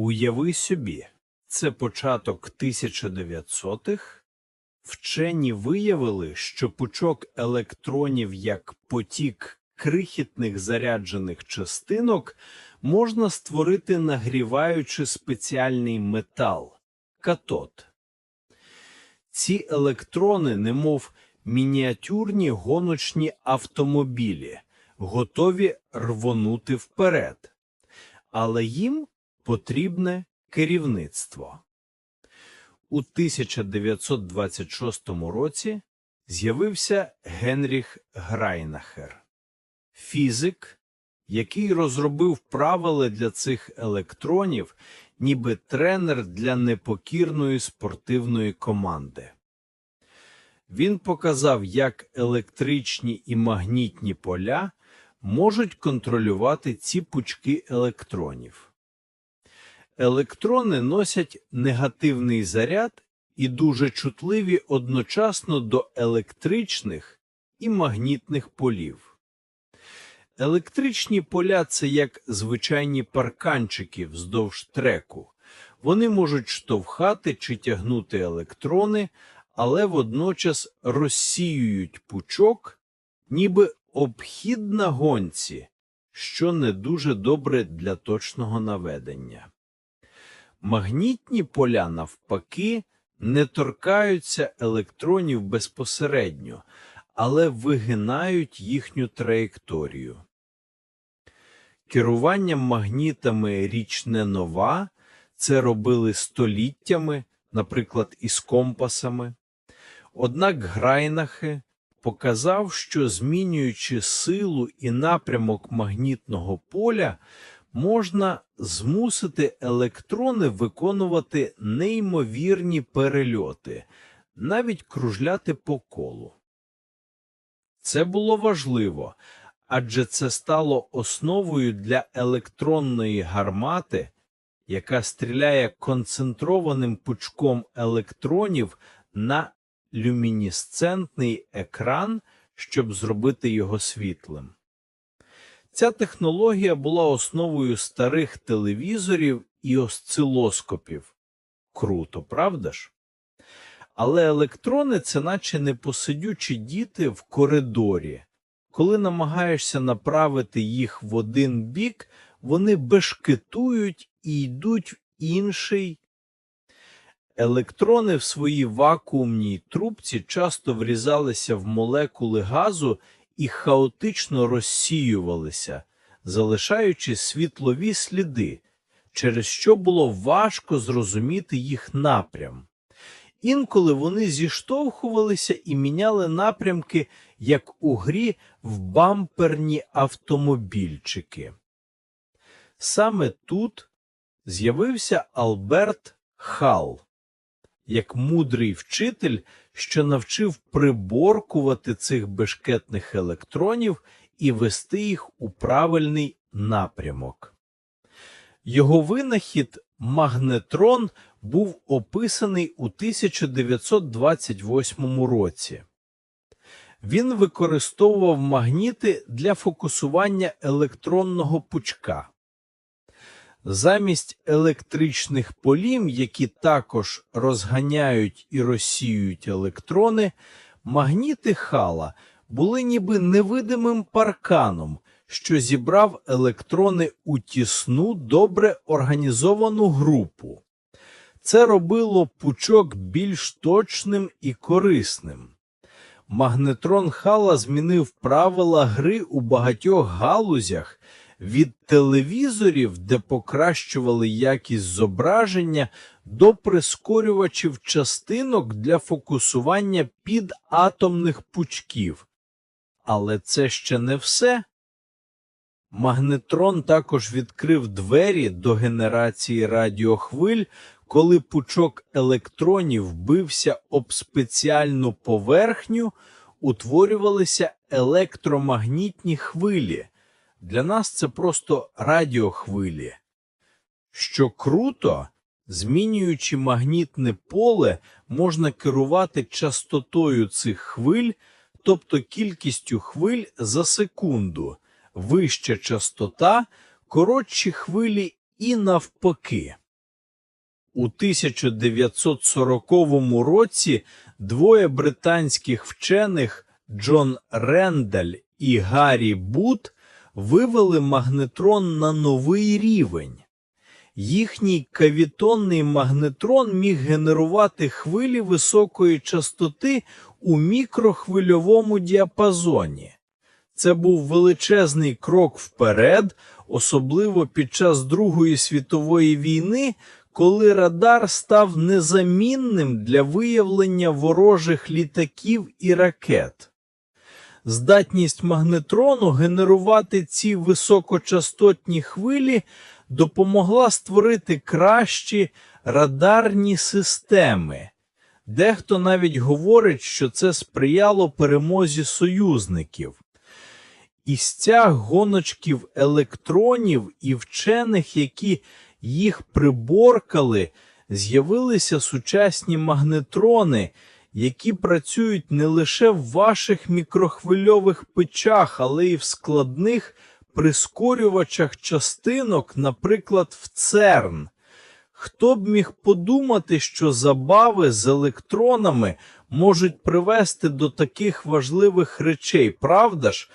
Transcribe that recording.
Уяви собі, це початок 1900-х. Вчені виявили, що пучок електронів як потік крихітних заряджених частинок можна створити, нагріваючи спеціальний метал катод. Ці електрони, немов мініатюрні гоночні автомобілі, готові рвонути вперед, але їм потрібне керівництво. У 1926 році з'явився Генріх Грайнахер, фізик, який розробив правила для цих електронів, ніби тренер для непокірної спортивної команди. Він показав, як електричні і магнітні поля можуть контролювати ці пучки електронів. Електрони носять негативний заряд і дуже чутливі одночасно до електричних і магнітних полів. Електричні поля це як звичайні парканчики вздовж треку. Вони можуть штовхати чи тягнути електрони, але водночас розсіюють пучок, ніби обхід на гонці, що не дуже добре для точного наведення. Магнітні поля, навпаки, не торкаються електронів безпосередньо, але вигинають їхню траєкторію. Керування магнітами річ не нова, це робили століттями, наприклад, із компасами. Однак Грайнахе показав, що змінюючи силу і напрямок магнітного поля, можна змусити електрони виконувати неймовірні перельоти, навіть кружляти по колу. Це було важливо, адже це стало основою для електронної гармати, яка стріляє концентрованим пучком електронів на люмінесцентний екран, щоб зробити його світлим. Ця технологія була основою старих телевізорів і осцилоскопів. Круто, правда ж? Але електрони це наче непосидючі діти в коридорі. Коли намагаєшся направити їх в один бік, вони бешкетують і йдуть в інший. Електрони в своїй вакуумній трубці часто врізалися в молекули газу і хаотично розсіювалися, залишаючи світлові сліди, через що було важко зрозуміти їх напрям. Інколи вони зіштовхувалися і міняли напрямки, як у грі в бамперні автомобільчики. Саме тут з'явився Алберт Хал, як мудрий вчитель, що навчив приборкувати цих бешкетних електронів і вести їх у правильний напрямок. Його винахід магнетрон був описаний у 1928 році. Він використовував магніти для фокусування електронного пучка. Замість електричних полів, які також розганяють і розсіюють електрони, магніти хала були ніби невидимим парканом, що зібрав електрони у тісну, добре організовану групу. Це робило пучок більш точним і корисним. Магнетрон Хала змінив правила гри у багатьох галузях від телевізорів, де покращували якість зображення, до прискорювачів частинок для фокусування підатомних пучків. Але це ще не все. Магнетрон також відкрив двері до генерації радіохвиль, коли пучок електронів бився об спеціальну поверхню, утворювалися електромагнітні хвилі. Для нас це просто радіохвилі. Що круто, змінюючи магнітне поле, можна керувати частотою цих хвиль, тобто кількістю хвиль за секунду, вища частота, коротші хвилі і навпаки. у 1940 році двоє британських вчених Джон Рендаль і Гаррі Бут вивели магнетрон на новий рівень. Їхній кавітонний магнетрон міг генерувати хвилі високої частоти у мікрохвильовому діапазоні. Це був величезний крок вперед, особливо під час Другої світової війни, коли радар став незамінним для виявлення ворожих літаків і ракет. Здатність магнетрону генерувати ці високочастотні хвилі допомогла створити кращі радарні системи. Дехто навіть говорить, що це сприяло перемозі союзників. Із стяг гоночків електронів і вчених, які їх приборкали, з'явилися сучасні магнетрони, які працюють не лише в ваших мікрохвильових печах, але й в складних прискорювачах частинок, наприклад, в ЦЕРН. Хто б міг подумати, що забави з електронами можуть привести до таких важливих речей, правда ж?